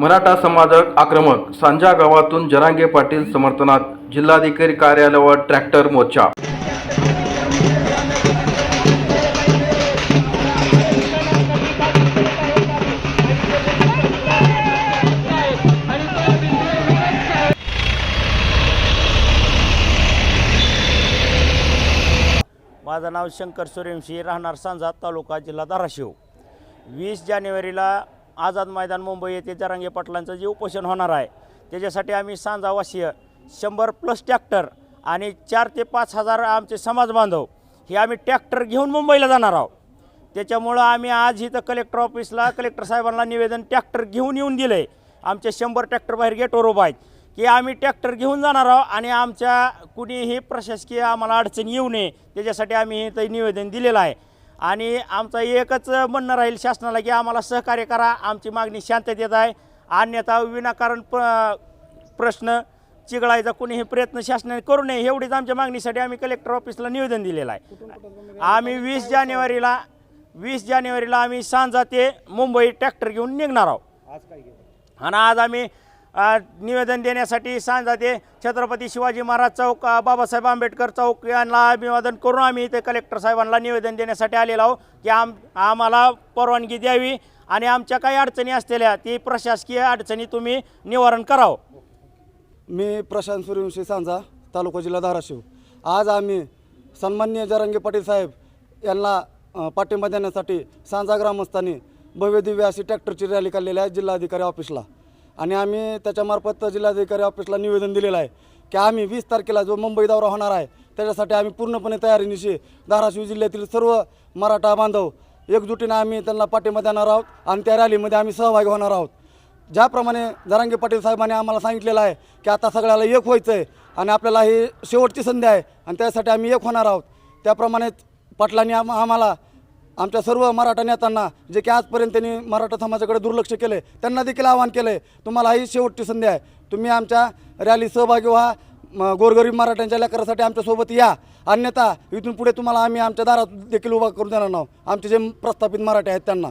मराठा समाजक आक्रमक सांजा गावातून जरांगे पाटील समर्थनात जिल्हाधिकारी कार्यालयावर ट्रॅक्टर मोर्चा. माझं नाव शंकर सूर्यवंशी राहणार सांजा तालुका जिल्हा धाराशिव. वीस जानेवारीला आझाद मैदान मुंबई येथे जरांगे पाटलांचं जे उपोषण होणार आहे त्याच्यासाठी आम्ही सांजावासीय शंभर प्लस ट्रॅक्टर आणि चार ते पाच हजार आमचे समाज बांधव हे आम्ही ट्रॅक्टर घेऊन मुंबईला जाणार आहोत. त्याच्यामुळं आम्ही आज इथं कलेक्टर ऑफिसला कलेक्टर साहेबांना निवेदन ट्रॅक्टर घेऊन येऊन दिलं आहे आमचे शंभर ट्रॅक्टर बाहेर गेटवर उभा आहेत. की आम्ही ट्रॅक्टर घेऊन जाणार आहोत आणि आमच्या कुणीही प्रशासकीय आम्हाला अडचण येऊ नये त्याच्यासाठी आम्ही इथं निवेदन दिलेलं आहे. आणि आमचं एकच म्हणणं राहील शासनाला की आम्हाला सहकार्य करा. आमची मागणी शांततेत आहे. अन्यथा विनाकारण प प्रश्न चिघळायचा कोणीही प्रयत्न शासनाने करू नये. एवढीच आमच्या मागणीसाठी आम्ही कलेक्टर ऑफिसला निवेदन दिलेलं आहे. आम्ही वीस जानेवारीला वीस जानेवारीला आम्ही सांजा ते मुंबई ट्रॅक्टर घेऊन निघणार आहोत. आणि आज आम्ही निवेदन देण्यासाठी सांजा ते छत्रपती शिवाजी महाराज चौक बाबासाहेब आंबेडकर चौक यांना अभिवादन करून आम्ही इथे कलेक्टर साहेबांना निवेदन देण्यासाठी आलेलो आहोत की आम आम्हाला परवानगी द्यावी आणि आमच्या काही अडचणी असलेल्या ती प्रशासकीय अडचणी तुम्ही निवारण करावं. मी प्रशांत सूर्यवंशी सांजा तालुका जिल्हा धाराशिव. आज आम्ही सन्माननीय जरांगे पाटील साहेब यांना पाठिंबा देण्यासाठी सांजा ग्रामस्थांनी भव्य दिव्य अशी ट्रॅक्टरची रॅली काढलेली आहे जिल्हाधिकारी ऑफिसला. आणि आम्ही त्याच्यामार्फत जिल्हाधिकारी ऑफिसला निवेदन दिलेलं आहे की आम्ही वीस तारखेला जो मुंबई दौरा होणार आहे त्याच्यासाठी आम्ही पूर्णपणे तयारीनिशी धाराशिव जिल्ह्यातील सर्व मराठा बांधव एकजुटीने आम्ही त्यांना पाठिंबा देणार आहोत आणि त्या रॅलीमध्ये आम्ही सहभागी होणार आहोत. ज्याप्रमाणे जरांगे पाटील साहेबांनी आम्हाला सांगितलेलं आहे की आता सगळ्याला एक व्हायचं आहे आणि आपल्याला ही शेवटची संधी आहे आणि त्यासाठी आम्ही एक होणार आहोत. त्याप्रमाणे पाटलांनी आम आम्हाला आमच्या सर्व मराठा नेत्यांना जे की आजपर्यंत त्यांनी मराठा समाजाकडे दुर्लक्ष केलं आहे त्यांना देखील आवाहन केलं आहे तुम्हाला ही शेवटची संधी आहे. तुम्ही आमच्या रॅली सहभागी व्हा. म- गोरगरीब मराठ्यांच्या लेकरासाठी आमच्यासोबत या. अन्यथा इथून पुढे तुम्हाला आम्ही आमच्या दारात देखील उभा करून देणार नाव आमचे जे प्रस्थापित मराठे आहेत त्यांना.